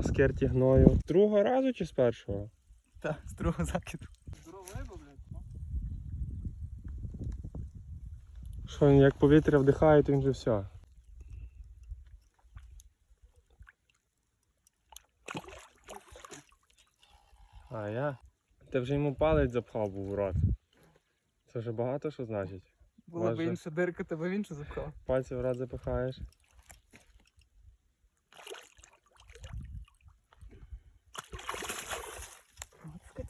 на скерті гною. З другого разу чи з першого? Так, з другого закиду. Що він як повітря вдихає, то він же все. А я? Ти вже йому палець запхав був в рот. Це вже багато що значить. Була б інша дирка, тебе в іншу запхав. Пальці в рот запихаєш.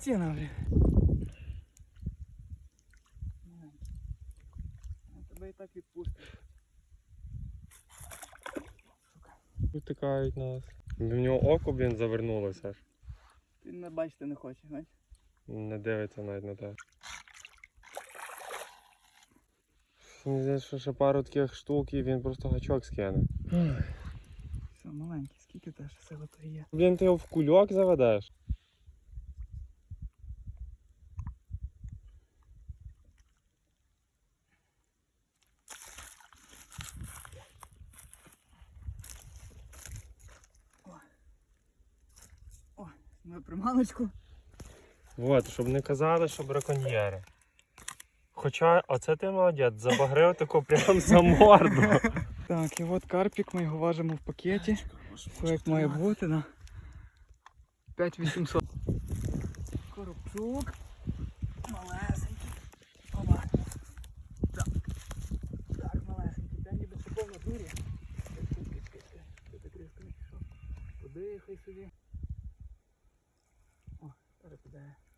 От скотина, блядь. Я тебе і так відпустив. Витикають нас. В нього око, блін, завернулося аж. Він не бачити не хоче, знаєш. Не дивиться навіть на те. Мені здається, що ще пару таких штук і він просто гачок скине. Все, маленький, скільки теж сили то є. Блін, ти його в кульок заведеш. Ми приманочку. От, щоб не казали, що браконьєри. Хоча, оце ти молодець, забагрив таку прям за морду. Так, і от карпік, ми його важимо в пакеті. Все як має бути, на 5800. Коробчук. Малесенький. Опа. Так. Так, малесенький. Та ніби це повна дурі. Чекай, чекай, Look at that.